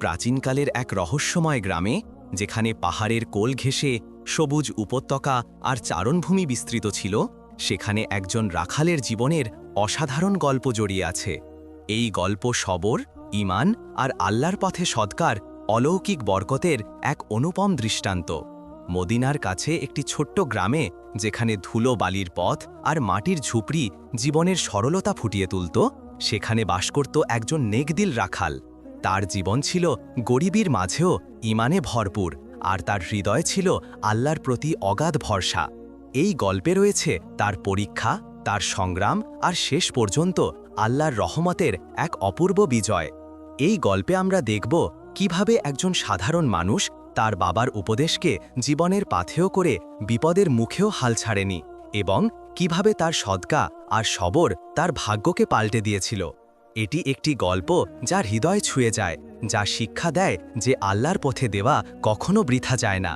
প্রাচীনকালের এক রহস্যময় গ্রামে, যেখানে পাহাড়ের কোল ঘেঁষে সবুজ উপত্যকা আর চারণভূমি বিস্তৃত ছিল, সেখানে একজন রাখালের জীবনের অসাধারণ গল্প জড়িয়ে আছে। এই গল্প সবর ইমান আর আল্লাহর পথে সৎকার অলৌকিক বরকতের এক অনুপম দৃষ্টান্ত। মদিনার কাছে একটি ছোট্ট গ্রামে, যেখানে ধুলো বালির পথ আর মাটির ঝুপড়ি জীবনের সরলতা ফুটিয়ে তুলত, সেখানে বাস করত একজন নেকদিল রাখাল। তার জীবন ছিল গরিবীর মাঝেও ইমানে ভরপুর, আর তার হৃদয় ছিল আল্লাহর প্রতি অগাধ ভরসা। এই গল্পে রয়েছে তার পরীক্ষা, তার সংগ্রাম, আর শেষ পর্যন্ত আল্লাহর রহমতের এক অপূর্ব বিজয়। এই গল্পে আমরা দেখব কীভাবে একজন সাধারণ মানুষ তার বাবার উপদেশকে জীবনের পাথেয় করে বিপদের মুখেও হাল ছাড়েনি, এবং কীভাবে তার সদকা আর সবর তার ভাগ্যকে পাল্টে দিয়েছিল। এটি একটি গল্প যার হৃদয় ছুঁয়ে যায়, যা শিক্ষা দেয় যে আল্লাহর পথে দেওয়া কখনো বৃথা যায় না।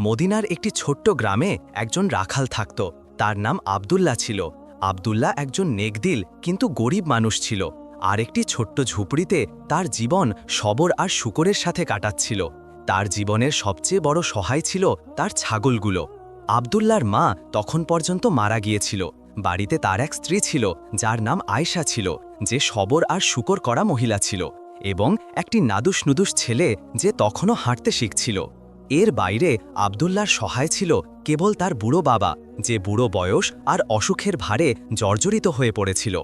মদিনার একটি ছোট্ট গ্রামে একজন রাখাল থাকত, তার নাম আবদুল্লাহ ছিল। আবদুল্লাহ একজন নেকদিল কিন্তু গরিব মানুষ ছিল। আর একটি ছোট্ট ঝুপড়িতে তার জীবন সবর আর শুকরের সাথে কাটাচ্ছিল। তার জীবনের সবচেয়ে বড় সহায় ছিল তার ছাগলগুলো। আবদুল্লার মা তখন পর্যন্ত মারা গিয়েছিল। বাড়িতে তার এক স্ত্রী ছিল, যার নাম আয়শা ছিল, যে সবর আর শুকর করা মহিলা ছিল এবং একটি নাদুস নুদুস ছেলে যে তখনও হাঁটতে শিখছিল। এর বাইরে আবদুল্লার সহায় ছিল কেবল তার বুড়ো বাবা, যে বুড়ো বয়স আর অসুখের ভারে জর্জরিত হয়ে পড়েছিল।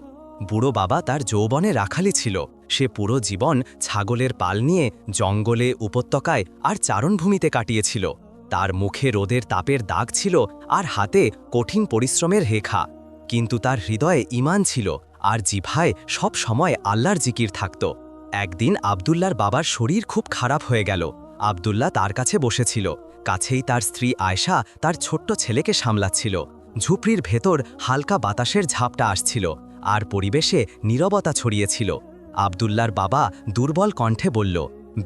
বুড়ো বাবা তার যৌবনে রাখালি ছিল, সে পুরো জীবন ছাগলের পাল নিয়ে জঙ্গলে, উপত্যকায় আর চারণভূমিতে কাটিয়েছিল। তার মুখে রোদের তাপের দাগ ছিল আর হাতে কঠিন পরিশ্রমের রেখা। কিন্তু তার হৃদয়ে ইমান ছিল আর জিভায় সব সময় আল্লাহর জিকির থাকত। একদিন আবদুল্লার বাবার শরীর খুব খারাপ হয়ে গেল। আবদুল্লাহ তার কাছে বসেছিল। কাছেই তার স্ত্রী আয়শা তার ছোট্ট ছেলেকে সামলাচ্ছিল। ঝুপড়ির ভেতর হালকা বাতাসের ঝাপটা আসছিল আর পরিবেশে নীরবতা ছড়িয়েছিল। আবদুল্লার বাবা দুর্বল কণ্ঠে বলল,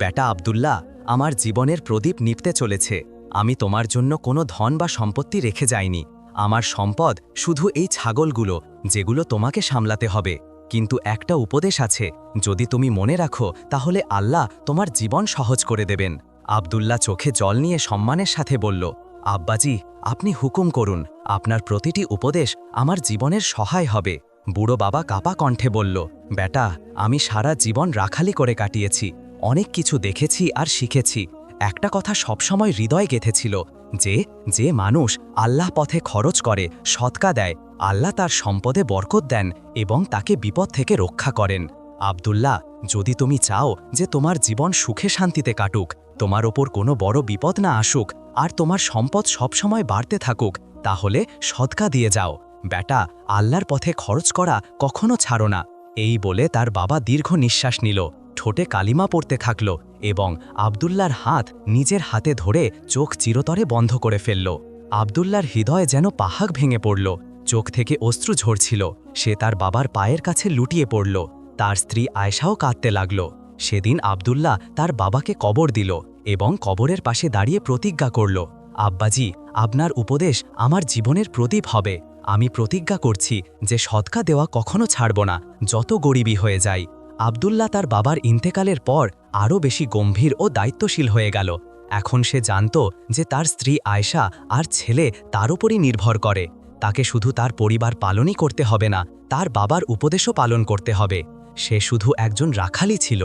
বেটা আবদুল্লাহ, আমার জীবনের প্রদীপ নিপতে চলেছে। আমি তোমার জন্য কোনো ধন বা সম্পত্তি রেখে যাইনি। আমার সম্পদ শুধু এই ছাগলগুলো যেগুলো তোমাকে সামলাতে হবে। কিন্তু একটা উপদেশ আছে, যদি তুমি মনে রাখো, তাহলে আল্লাহ তোমার জীবন সহজ করে দেবেন। আবদুল্লাহ চোখে জল নিয়ে সম্মানের সাথে বলল, আব্বাজি, আপনি হুকুম করুন, আপনার প্রতিটি উপদেশ আমার জীবনের সহায় হবে। বুড়ো বাবা কাপা কণ্ঠে বলল, বেটা, আমি সারা জীবন রাখালি করে কাটিয়েছি, অনেক কিছু দেখেছি আর শিখেছি। একটা কথা সবসময় হৃদয় গেঁথেছিল যে যে মানুষ আল্লাহ পথে খরচ করে, সৎকা দেয়, আল্লাহ তার সম্পদে বরকত দেন এবং তাকে বিপদ থেকে রক্ষা করেন। আবদুল্লাহ, যদি তুমি চাও যে তোমার জীবন সুখে শান্তিতে কাটুক, তোমার ওপর কোনো বড় বিপদ না আসুক, আর তোমার সম্পদ সবসময় বাড়তে থাকুক, তাহলে সৎকা দিয়ে যাও। বেটা আল্লাহর পথে খরচ করা কখনো ছাড়ো না। এই বলে তার বাবা দীর্ঘ নিঃশ্বাস নিল। ঠোঁটে কালিমা পড়তে থাকল। এবং আবদুল্লার হাত নিজের হাতে ধরে চোখ চিরতরে বন্ধ করে ফেলল। আবদুল্লার হৃদয় যেন পাহাক ভেঙে পড়ল, চোখ থেকে অশ্রু ঝরছিল, সে তার বাবার পায়ের কাছে লুটিয়ে পড়ল, তার স্ত্রী আয়সাও কাঁদতে লাগল। সেদিন আবদুল্লাহ তার বাবাকে কবর দিল এবং কবরের পাশে দাঁড়িয়ে প্রতিজ্ঞা করল, আব্বাজি, আপনার উপদেশ আমার জীবনের প্রদীপ হবে। আমি প্রতিজ্ঞা করছি যে সৎকা দেওয়া কখনো ছাড়ব না, যত গরিবী হয়ে যায় আবদুল্লাহ তার বাবার ইন্তেকালের পর আরও বেশি গম্ভীর ও দায়িত্বশীল হয়ে গেল। এখন সে জানত যে তার স্ত্রী আয়শা আর ছেলে তার উপরই নির্ভর করে। তাকে শুধু তার পরিবার পালনই করতে হবে না, তার বাবার উপদেশও পালন করতে হবে। সে শুধু একজন রাখালি ছিল।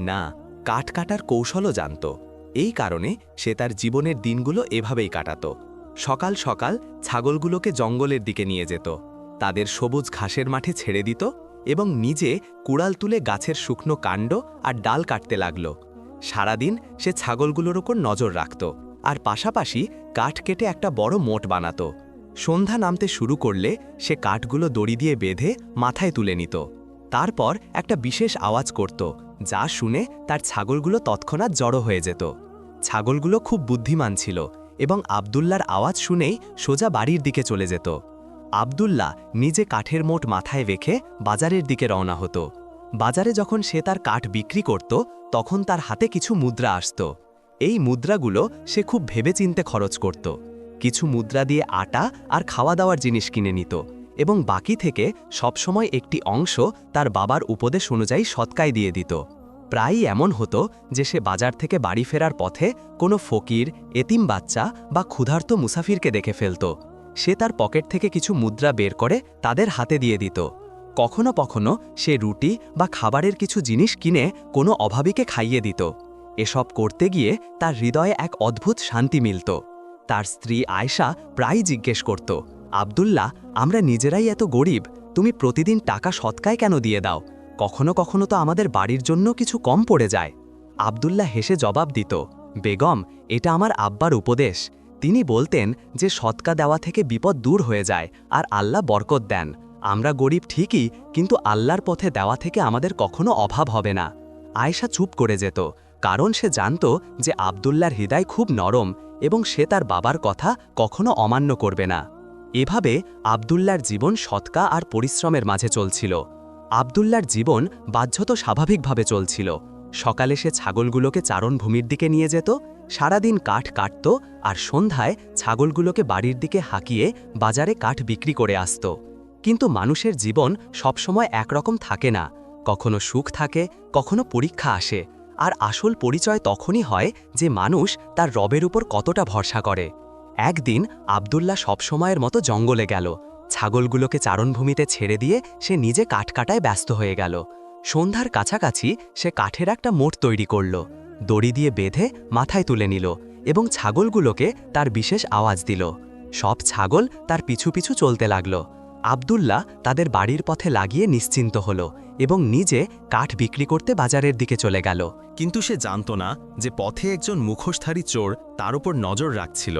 না, কাঠ কাটার কৌশলও জানত। এই কারণে সে তার জীবনের দিনগুলো এভাবেই কাটাত। সকাল সকাল ছাগলগুলোকে জঙ্গলের দিকে নিয়ে যেত। তাদের সবুজ ঘাসের মাঠে ছেড়ে দিত এবং নিজে কুড়াল তুলে গাছের শুকনো কাণ্ড আর ডাল কাটতে লাগল। সারাদিন সে ছাগলগুলোর ওপর নজর রাখত আর পাশাপাশি কাঠ কেটে একটা বড় মোট বানাত। সন্ধ্যা নামতে শুরু করলে সে কাঠগুলো দড়ি দিয়ে বেঁধে মাথায় তুলে নিত। তারপর একটা বিশেষ আওয়াজ করত, যা শুনে তার ছাগলগুলো তৎক্ষণাৎ জড়ো হয়ে যেত। ছাগলগুলো খুব বুদ্ধিমান ছিল এবং আবদুল্লার আওয়াজ শুনেই সোজা বাড়ির দিকে চলে যেত। আবদুল্লাহ নিজে কাঠের মোট মাথায় রেখে বাজারের দিকে রওনা হতো। বাজারে যখন সে তার কাঠ বিক্রি করত, তখন তার হাতে কিছু মুদ্রা আসত। এই মুদ্রাগুলো সে খুব ভেবেচিন্তে খরচ করত। কিছু মুদ্রা দিয়ে আটা আর খাওয়া দাওয়ার জিনিস কিনে নিত এবং বাকি থেকে সবসময় একটি অংশ তার বাবার উপদেশ অনুযায়ী সৎকায় দিয়ে দিত। প্রায়ই এমন হতো যে সে বাজার থেকে বাড়ি ফেরার পথে কোনো ফকির, এতিম বাচ্চা বা ক্ষুধার্ত মুসাফিরকে দেখে ফেলত। সে তার পকেট থেকে কিছু মুদ্রা বের করে তাদের হাতে দিয়ে দিত। কখনো কখনো সে রুটি বা খাবারের কিছু জিনিস কিনে কোনো অভাবীকে খাইয়ে দিত। এসব করতে গিয়ে তার হৃদয়ে এক অদ্ভুত শান্তি মিলত। তার স্ত্রী আয়শা প্রায় জিজ্ঞেস করত, আব্দুল্লাহ, আমরা নিজেরাই এত গরিব, তুমি প্রতিদিন টাকা সৎকায় কেন দিয়ে দাও? কখনো কখনো তো আমাদের বাড়ির জন্য কিছু কম পড়ে যায়। আব্দুল্লাহ হেসে জবাব দিত, বেগম, এটা আমার আব্বার উপদেশ। তিনি বলতেন যে সৎকা দেওয়া থেকে বিপদ দূর হয়ে যায় আর আল্লাহ বরকত দেন। আমরা গরিব ঠিকই, কিন্তু আল্লাহর পথে দেওয়া থেকে আমাদের কখনো অভাব হবে না। আয়েশা চুপ করে যেত, কারণ সে জানত যে আবদুল্লার হৃদয় খুব নরম এবং সে তার বাবার কথা কখনো অমান্য করবে না। এভাবে আবদুল্লার জীবন সৎকা আর পরিশ্রমের মাঝে চলছিল। আবদুল্লার জীবন বাহ্যত স্বাভাবিকভাবে চলছিল। সকালে সে ছাগলগুলোকে চারণভূমির দিকে নিয়ে যেত, সারাদিন কাঠ কাটত আর সন্ধ্যায় ছাগলগুলোকে বাড়ির দিকে হাঁকিয়ে বাজারে কাঠ বিক্রি করে আসত। কিন্তু মানুষের জীবন সবসময় একরকম থাকে না। কখনো সুখ থাকে, কখনো পরীক্ষা আসে। আর আসল পরিচয় তখনই হয় যে মানুষ তার রবের উপর কতটা ভরসা করে। একদিন আবদুল্লাহ সবসময়ের মতো জঙ্গলে গেল। ছাগলগুলোকে চারণভূমিতে ছেড়ে দিয়ে সে নিজে কাঠ কাটায় ব্যস্ত হয়ে গেল। সন্ধ্যার কাছাকাছি সে কাঠের একটা মোট তৈরি করল। দড়ি দিয়ে বেঁধে মাথায় তুলে নিল এবং ছাগলগুলোকে তার বিশেষ আওয়াজ দিল। সব ছাগল তার পিছু পিছু চলতে লাগল। আবদুল্লাহ তাদের বাড়ির পথে লাগিয়ে নিশ্চিন্ত হল এবং নিজে কাঠ বিক্রি করতে বাজারের দিকে চলে গেল। কিন্তু সে জানত না যে পথে একজন মুখোশধারী চোর তার উপর নজর রাখছিল।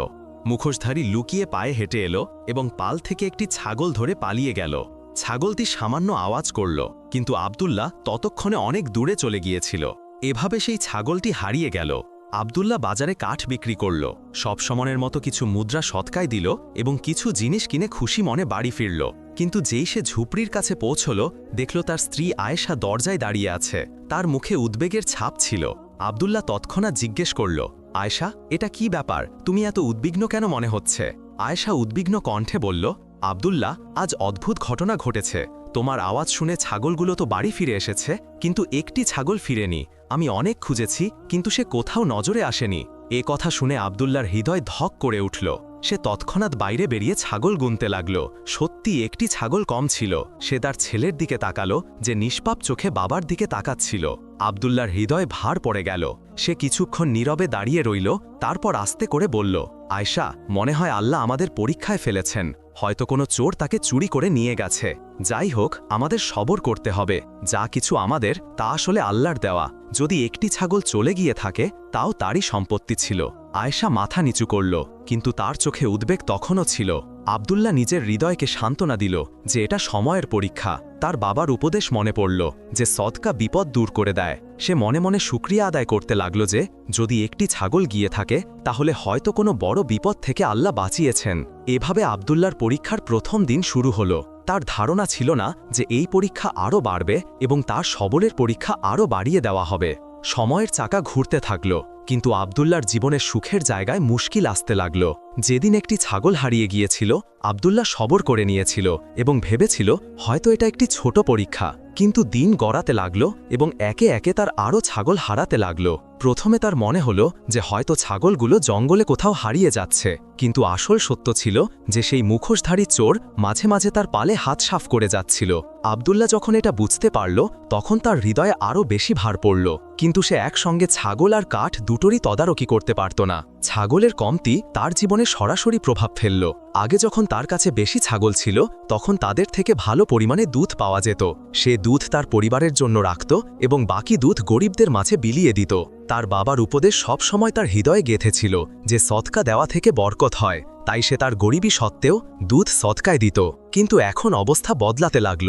মুখোশধারী লুকিয়ে পায়ে হেঁটে এলো এবং পাল থেকে একটি ছাগল ধরে পালিয়ে গেল। ছাগলটি সামান্য আওয়াজ করল, কিন্তু আবদুল্লাহ ততক্ষণে অনেক দূরে চলে গিয়েছিল। এভাবে সেই ছাগলটি হারিয়ে গেল। আবদুল্লাহ বাজারে কাঠ বিক্রি করল সব সমনের মতো কিছু মুদ্রা সৎকায় দিল এবং কিছু জিনিস কিনে খুশি মনে বাড়ি ফিরল। কিন্তু যেই সে ঝুপড়ির কাছে পৌঁছল, দেখল তার স্ত্রী আয়েশা দরজায় দাঁড়িয়ে আছে। তার মুখে উদ্বেগের ছাপ ছিল। আবদুল্লাহ তৎক্ষণাৎ জিজ্ঞেস করল, আয়েশা, এটা কি ব্যাপার? তুমি এত উদ্বিগ্ন কেন মনে হচ্ছে? আয়েশা উদ্বিগ্ন কণ্ঠে বলল আবদুল্লাহ, আজ অদ্ভুত ঘটনা ঘটেছে। তোমার আওয়াজ শুনে ছাগলগুলো তো বাড়ি ফিরে এসেছে, কিন্তু একটি ছাগল ফিরেনি। আমি অনেক খুঁজেছি, কিন্তু সে কোথাও নজরে আসেনি। এ কথা শুনে আবদুল্লার হৃদয় ধক করে উঠল। সে তৎক্ষণাৎ বাইরে বেরিয়ে ছাগল গুনতে লাগল। সত্যি একটি ছাগল কম ছিল। সে তার ছেলের দিকে তাকালো, যে নিষ্পাপ চোখে বাবার দিকে তাকাচ্ছিল। আবদুল্লার হৃদয় ভার পড়ে গেল। সে কিছুক্ষণ নীরবে দাঁড়িয়ে রইল, তারপর আস্তে করে বলল আয়শা, মনে হয় আল্লাহ আমাদের পরীক্ষায় ফেলেছেন। হয়তো কোনো চোর তাকে চুরি করে নিয়ে গেছে। যাই হোক, আমাদের সবর করতে হবে। যা কিছু আমাদের, তা আসলে আল্লাহর দেওয়া। যদি একটি ছাগল চলে গিয়ে থাকে, তাও তারই সম্পত্তি ছিল। আয়েশা মাথা নিচু করল, কিন্তু তার চোখে উদ্বেগ তখনও ছিল। আবদুল্লাহ নিজের হৃদয়কে সান্ত্বনা দিল যে এটা সময়ের পরীক্ষা। তার বাবার উপদেশ মনে পড়ল যে সদকা বিপদ দূর করে দেয়। সে মনে মনে সুক্রিয়া আদায় করতে লাগল যে, যদি একটি ছাগল গিয়ে থাকে, তাহলে হয়তো কোনো বড় বিপদ থেকে আল্লাহ বাঁচিয়েছেন। এভাবে আবদুল্লার পরীক্ষার প্রথম দিন শুরু হলো। তার ধারণা ছিল না যে এই পরীক্ষা আরও বাড়বে এবং তার সবলের পরীক্ষা আরও বাড়িয়ে দেওয়া হবে। সময়ের চাকা ঘুরতে থাকল। কিন্তু আবদুল্লার জীবনের সুখের জায়গায় মুশকিল আসতে লাগল। যেদিন একটি ছাগল হারিয়ে গিয়েছিল আবদুল্লা সবর করে নিয়েছিল এবং ভেবেছিল, হয়তো এটা একটি ছোট পরীক্ষা। কিন্তু দিন গড়াতে লাগল এবং একে একে তার আরও ছাগল হারাতে লাগল। প্রথমে তার মনে হলো যে হয়তো ছাগলগুলো জঙ্গলে কোথাও হারিয়ে যাচ্ছে, কিন্তু আসল সত্য ছিল যে সেই মুখোশধারী চোর মাঝে মাঝে তার পালে হাত সাফ করে যাচ্ছিল। আবদুল্লাহ যখন এটা বুঝতে পারল, তখন তার হৃদয়ে আরও বেশি ভার পড়ল। কিন্তু সে একসঙ্গে ছাগল আর কাঠ দুটোরই তদারকি করতে পারত না। ছাগলের কমতি তার জীবনে সরাসরি প্রভাব ফেলল। আগে যখন তার কাছে বেশি ছাগল ছিল, তখন তাদের থেকে ভালো পরিমাণে দুধ পাওয়া যেত। সে দুধ তার পরিবারের জন্য রাখত এবং বাকি দুধ গরিবদের মাঝে বিলিয়ে দিত। তার বাবার উপদেশ সব সময় তার হৃদয়ে গেঁথেছিল যে সৎকা দেওয়া থেকে বরকত হয়, তাই সে তার গরিবী সত্ত্বেও দুধ সৎকায় দিত। কিন্তু এখন অবস্থা বদলাতে লাগল।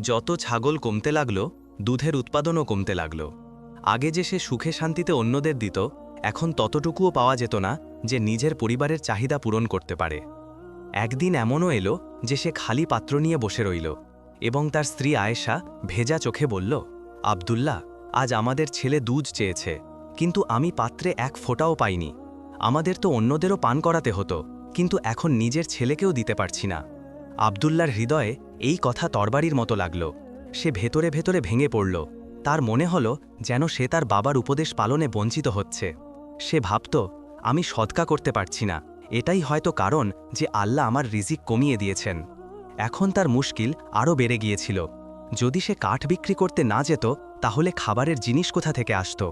যত ছাগল কমতে লাগল, দুধের উৎপাদনও কমতে লাগল। আগে যে সে সুখে শান্তিতে অন্যদের দিত, এখন ততটুকুও পাওয়া যেত না যে নিজের পরিবারের চাহিদা পূরণ করতে পারে। একদিন এমনও এলো যে সে খালি পাত্র নিয়ে বসে রইল এবং তার স্ত্রী আয়েশা ভেজা চোখে বলল, আবদুল্লাহ, আজ আমাদের ছেলে দুধ চেয়েছে। কিন্তু আমি পাত্রে এক ফোঁটাও পাইনি। আমাদের তো অন্যদেরও পান করাতে হতো, কিন্তু এখন নিজের ছেলেকেও দিতে পারছি না। আবদুল্লার হৃদয়ে এই কথা তরবারির মতো লাগল। সে ভেতরে ভেতরে ভেঙে পড়ল। তার মনে হলো যেন সে তার বাবার উপদেশ পালনে বঞ্চিত হচ্ছে। সে ভাবত, আমি সৎকা করতে পারছি না। এটাই হয়তো কারণ যে আল্লাহ আমার রিজিক কমিয়ে দিয়েছেন। এখন তার মুশকিল আরও বেড়ে গিয়েছিল। যদি সে কাঠ বিক্রি করতে না যেত, তাহলে খাবারের জিনিস কোথা থেকে আসত?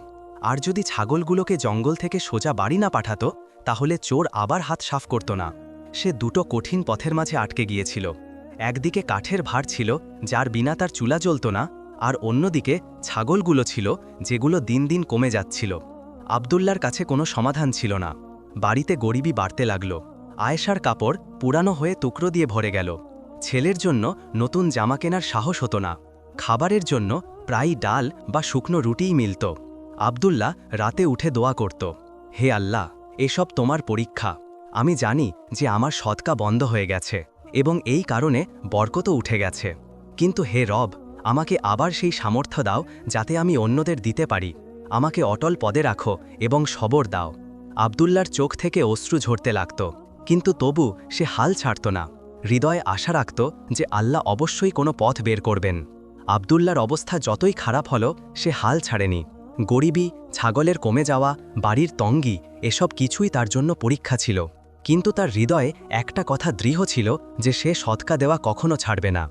আর যদি ছাগলগুলোকে জঙ্গল থেকে সোজা বাড়ি না পাঠাতো, তাহলে চোর আবার হাত সাফ করত না। সে দুটো কঠিন পথের মাঝে আটকে গিয়েছিল। একদিকে কাঠের ভার ছিল, যার বিনা তার চুলা জ্বলত না, আর অন্যদিকে ছাগলগুলো ছিল, যেগুলো দিন দিন কমে যাচ্ছিল। আবদুল্লার কাছে কোনো সমাধান ছিল না। বাড়িতে গরিবি বাড়তে লাগল। আয়েশার কাপড় পুরানো হয়ে টুকরো দিয়ে ভরে গেল। ছেলের জন্য নতুন জামা কেনার সাহস হতো না। খাবারের জন্য প্রায়ই ডাল বা শুকনো রুটিই মিলত। আবদুল্লাহ রাতে উঠে দোয়া করত, হে আল্লাহ, এসব তোমার পরীক্ষা। আমি জানি যে আমার সৎকা বন্ধ হয়ে গেছে এবং এই কারণে বরকতও উঠে গেছে। কিন্তু হে রব, আমাকে আবার সেই সামর্থ্য দাও যাতে আমি অন্যদের দিতে পারি। আমাকে অটল পদে রাখো এবং সবর দাও। আবদুল্লার চোখ থেকে অশ্রু ঝরতে লাগত, কিন্তু তবু সে হাল ছাড়ত না। হৃদয়ে আশা রাখত যে আল্লাহ অবশ্যই কোনো পথ বের করবেন। আবদুল্লার অবস্থা যতই খারাপ হল, সে হাল ছাড়েনি। গরিবি, ছাগলের কমে যাওয়া, বাড়ির তঙ্গি, এসব কিছুই তার জন্য পরীক্ষা ছিল। কিন্তু তার হৃদয়ে একটা কথা দৃঢ় ছিল যে সে সৎকা দেওয়া কখনো ছাড়বে না।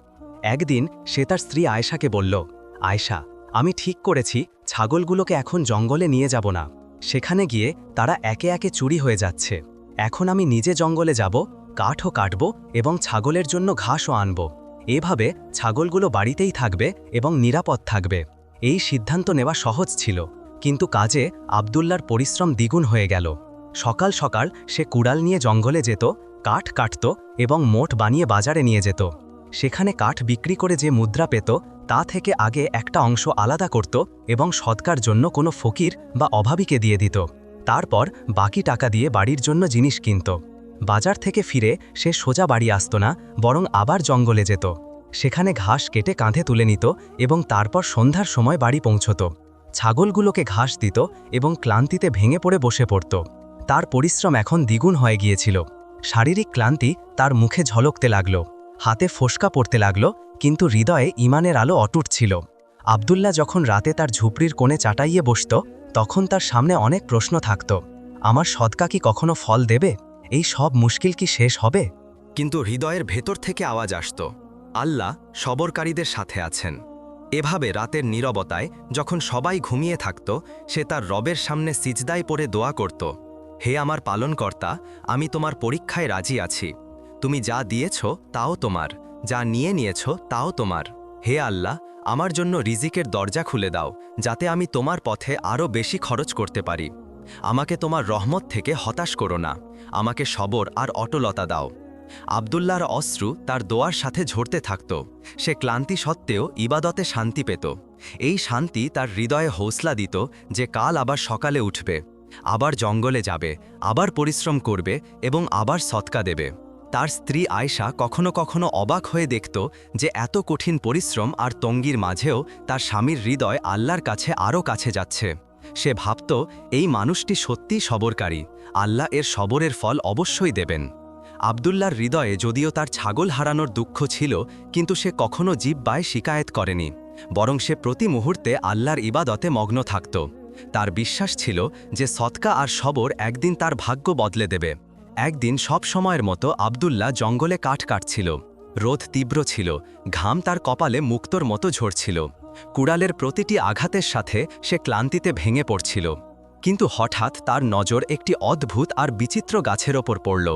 একদিন সে তার স্ত্রী আয়েশাকে বলল, আয়েশা, আমি ঠিক করেছি, ছাগলগুলোকে এখন জঙ্গলে নিয়ে যাব না। সেখানে গিয়ে তারা একে একে চুরি হয়ে যাচ্ছে। এখন আমি নিজে জঙ্গলে যাব, কাঠও কাটব এবং ছাগলের জন্য ঘাসও আনব। এভাবে ছাগলগুলো বাড়িতেই থাকবে এবং নিরাপদ থাকবে। এই সিদ্ধান্ত নেওয়া সহজ ছিল, কিন্তু কাজে আবদুল্লার পরিশ্রম দ্বিগুণ হয়ে গেল। সকাল সকাল সে কুড়াল নিয়ে জঙ্গলে যেত, কাঠ কাটত এবং মোট বানিয়ে বাজারে নিয়ে যেত। সেখানে কাঠ বিক্রি করে যে মুদ্রা পেত, তা থেকে আগে একটা অংশ আলাদা করত এবং সৎকার জন্য কোনো ফকির বা অভাবীকে দিয়ে দিত। তারপর বাকি টাকা দিয়ে বাড়ির জন্য জিনিস কিনত। বাজার থেকে ফিরে সে সোজা বাড়ি আসত না, বরং আবার জঙ্গলে যেত। সেখানে ঘাস কেটে কাঁধে তুলে নিত এবং তারপর সন্ধ্যার সময় বাড়ি পৌঁছত। ছাগলগুলোকে ঘাস দিত এবং ক্লান্তিতে ভেঙে পড়ে বসে পড়ত। তার পরিশ্রম এখন দ্বিগুণ হয়ে গিয়েছিল। শারীরিক ক্লান্তি তার মুখে ঝলকতে লাগল, হাতে ফোসকা পড়তে লাগল, কিন্তু হৃদয়ে ইমানের আলো অটুট ছিল। আবদুল্লাহ যখন রাতে তার ঝুপড়ির কোণে চাটাইয়ে বসত, তখন তার সামনে অনেক প্রশ্ন থাকত, আমার সদকা কি কখনো ফল দেবে? এই সব মুশকিল কি শেষ হবে? কিন্তু হৃদয়ের ভেতর থেকে আওয়াজ আসত। আল্লাহ সবরকারীদের সাথে আছেন। এভাবে রাতের নীরবতায় যখন সবাই ঘুমিয়ে থাকত, সে তার রবের সামনে সিজদায় পড়ে দোয়া করত, হে আমার পালনকর্তা, আমি তোমার পরীক্ষায় রাজি আছি। তুমি যা দিয়েছ তাও তোমার, যা নিয়ে নিয়েছ তাও তোমার। হে আল্লাহ, আমার জন্য রিজিকের দরজা খুলে দাও, যাতে আমি তোমার পথে আরও বেশি খরচ করতে পারি। আমাকে তোমার রহমত থেকে হতাশ করো না। আমাকে সবর আর অটলতা দাও। আবদুল্লাহর অশ্রু তার দোয়ার সাথে ঝরতে থাকত। সে ক্লান্তি সত্ত্বেও ইবাদতে শান্তি পেত। এই শান্তি তার হৃদয়ে হৌসলা দিত যে কাল আবার সকালে উঠবে, আবার জঙ্গলে যাবে, আবার পরিশ্রম করবে এবং আবার সৎকা দেবে। তার স্ত্রী আয়শা কখনো কখনো অবাক হয়ে দেখত যে এত কঠিন পরিশ্রম আর তঙ্গির মাঝেও তার স্বামীর হৃদয় আল্লাহর কাছে আরও কাছে যাচ্ছে। সে ভাবত, এই মানুষটি সত্যিই সবরকারী। আল্লাহ এর সবরের ফল অবশ্যই দেবেন। আবদুল্লার হৃদয়ে যদিও তার ছাগল হারানোর দুঃখ ছিল, কিন্তু সে কখনো জিব্বায় শিকায়েত করেনি, বরং সে প্রতি মুহূর্তে আল্লাহর ইবাদতে মগ্ন থাকত। তার বিশ্বাস ছিল যে সৎকা আর সবর একদিন তার ভাগ্য বদলে দেবে। একদিন সব সময়ের মতো আবদুল্লাহ জঙ্গলে কাঠ কাটছিল, রোদ তীব্র ছিল, ঘাম তার কপালে মুক্তর মতো ঝরছিল। কুড়ালের প্রতিটি আঘাতের সাথে সে ক্লান্তিতে ভেঙে পড়ছিল। কিন্তু হঠাৎ তার নজর একটি অদ্ভুত আর বিচিত্র গাছের ওপর পড়ল।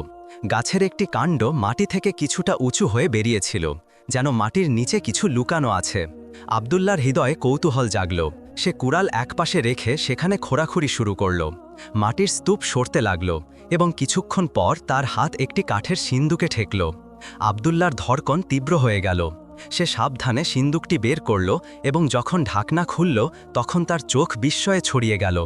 গাছের একটি কাণ্ড মাটি থেকে কিছুটা উঁচু হয়ে বেরিয়েছিল, যেন মাটির নিচে কিছু লুকানো আছে। আবদুল্লার হৃদয়ে কৌতূহল জাগল। সে কুড়াল একপাশে রেখে সেখানে খোরাখুরি শুরু করল। মাটির স্তূপ সরতে লাগল এবং কিছুক্ষণ পর তার হাত একটি কাঠের সিন্দুকে ঠেকল। আবদুল্লার ধরকন তীব্র হয়ে গেল। সে সাবধানে সিন্দুকটি বের করল এবং যখন ঢাকনা খুলল, তখন তার চোখ বিস্ময়ে ছড়িয়ে গেল।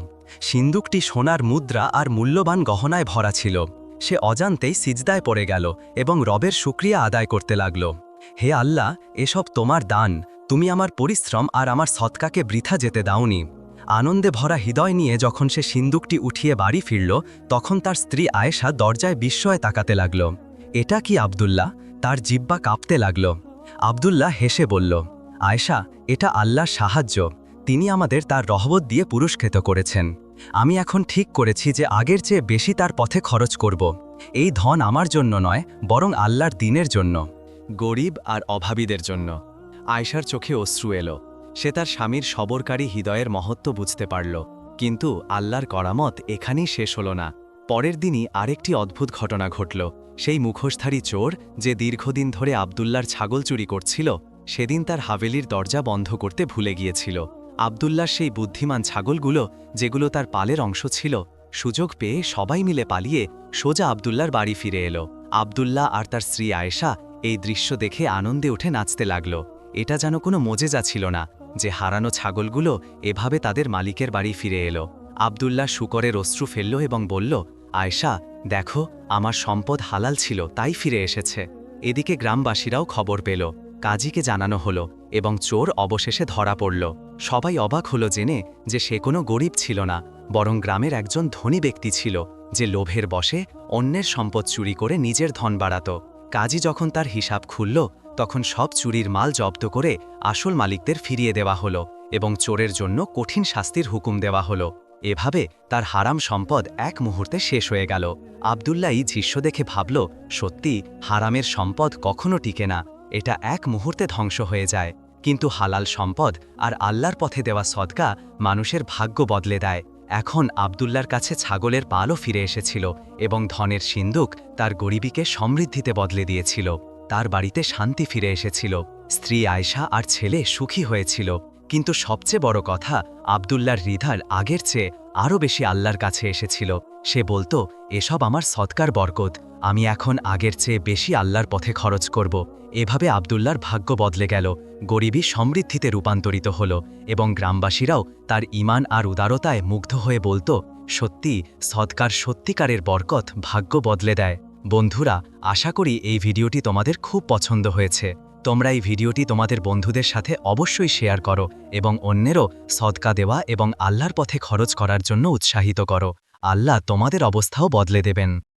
সিন্দুকটি সোনার মুদ্রা আর মূল্যবান গহনায় ভরা ছিল। সে অজান্তেই সিজদায় পড়ে গেল এবং রবের শুক্রিয়া আদায় করতে লাগল। হে আল্লাহ, এসব তোমার দান। তুমি আমার পরিশ্রম আর আমার সৎকাকে বৃথা যেতে দাওনি। আনন্দে ভরা হৃদয় নিয়ে যখন সে সিন্দুকটি উঠিয়ে বাড়ি ফিরল, তখন তার স্ত্রী আয়েশা দরজায় বিস্ময়ে তাকাতে লাগল। এটা কি আবদুল্লাহ? তার জিব্বা কাঁপতে লাগল। আবদুল্লাহ হেসে বলল, আয়েশা, এটা আল্লাহর সাহায্য। তিনি আমাদের তার রহবত দিয়ে পুরস্কৃত করেছেন। আমি এখন ঠিক করেছি যে আগের চেয়ে বেশি তার পথে খরচ করব। এই ধন আমার জন্য নয়, বরং আল্লাহর দিনের জন্য। গরিব আর অভাবীদের জন্য। আয়সার চোখে অশ্রু এলো। সে তার স্বামীর সবরকারী হৃদয়ের মহত্ব বুঝতে পারল। কিন্তু আল্লাহর করামত এখানেই শেষ হল না। পরের দিনই আরেকটি অদ্ভুত ঘটনা ঘটল। সেই মুখোশধারী চোর যে দীর্ঘদিন ধরে আবদুল্লার ছাগল চুরি করছিল, সেদিন তার হাভেলির দরজা বন্ধ করতে ভুলে গিয়েছিল। আবদুল্লার সেই বুদ্ধিমান ছাগলগুলো, যেগুলো তার পালের অংশ ছিল, সুযোগ পেয়ে সবাই মিলে পালিয়ে সোজা আবদুল্লার বাড়ি ফিরে এলো। আবদুল্লাহ আর তার স্ত্রী আয়েশা এই দৃশ্য দেখে আনন্দে উঠে নাচতে লাগল। এটা যেন কোনো মজেজা ছিল না যে হারানো ছাগলগুলো এভাবে তাদের মালিকের বাড়ি ফিরে এলো। আবদুল্লাহ শুকরের অশ্রু ফেলল এবং বলল, আয়েশা, দেখো, আমার সম্পদ হালাল ছিল, তাই ফিরে এসেছে। এদিকে গ্রামবাসীরাও খবর পেল। কাজীকে জানানো হলো এবং চোর অবশেষে ধরা পড়ল। সবাই অবাক হলো জেনে যে সে কোনো গরিব ছিল না, বরং গ্রামের একজন ধনী ব্যক্তি ছিল, যে লোভের বশে অন্যের সম্পদ চুরি করে নিজের ধন বাড়াত। কাজী যখন তার হিসাব খুলল, তখন সব চুরির মাল জব্দ করে আসল মালিকদের ফিরিয়ে দেওয়া হলো এবং চোরের জন্য কঠিন শাস্তির হুকুম দেওয়া হলো। এভাবে তার হারাম সম্পদ এক মুহূর্তে শেষ হয়ে গেল। আবদুল্লাহ এই দৃশ্য দেখে ভাবল, সত্যি হারামের সম্পদ কখনো টিকে না। এটা এক মুহূর্তে ধ্বংস হয়ে যায়। কিন্তু হালাল সম্পদ আর আল্লাহর পথে দেওয়া সদকা মানুষের ভাগ্য বদলে দেয়। এখন আবদুল্লার কাছে ছাগলের পালও ফিরে এসেছিল এবং ধনের সিন্দুক তার গরিবীকে সমৃদ্ধিতে বদলে দিয়েছিল। তার বাড়িতে শান্তি ফিরে এসেছিল। স্ত্রী আয়শা আর ছেলে সুখী হয়েছিল। কিন্তু সবচেয়ে বড় কথা আবদুল্লার হৃদয় আগের চেয়ে আরও বেশি আল্লাহর কাছে এসেছিল। সে বলতো, এসব আমার সৎকার বরকত। আমি এখন আগের চেয়ে বেশি আল্লাহর পথে খরচ করব। এভাবে আবদুল্লার ভাগ্য বদলে গেল। গরিবী সমৃদ্ধিতে রূপান্তরিত হল এবং গ্রামবাসীরাও তার ইমান আর উদারতায় মুগ্ধ হয়ে বলতো, সত্যি, সৎকার সত্যিকারের বরকত ভাগ্য বদলে দেয়। বন্ধুরা, আশা করি এই ভিডিওটি তোমাদের খুব পছন্দ হয়েছে। তোমরা এই ভিডিওটি তোমাদের বন্ধুদের সাথে অবশ্যই শেয়ার করো এবং অন্যেরও সদকা দেওয়া এবং আল্লাহর পথে খরচ করার জন্য উৎসাহিত করো। আল্লাহ তোমাদের অবস্থাও বদলে দেবেন।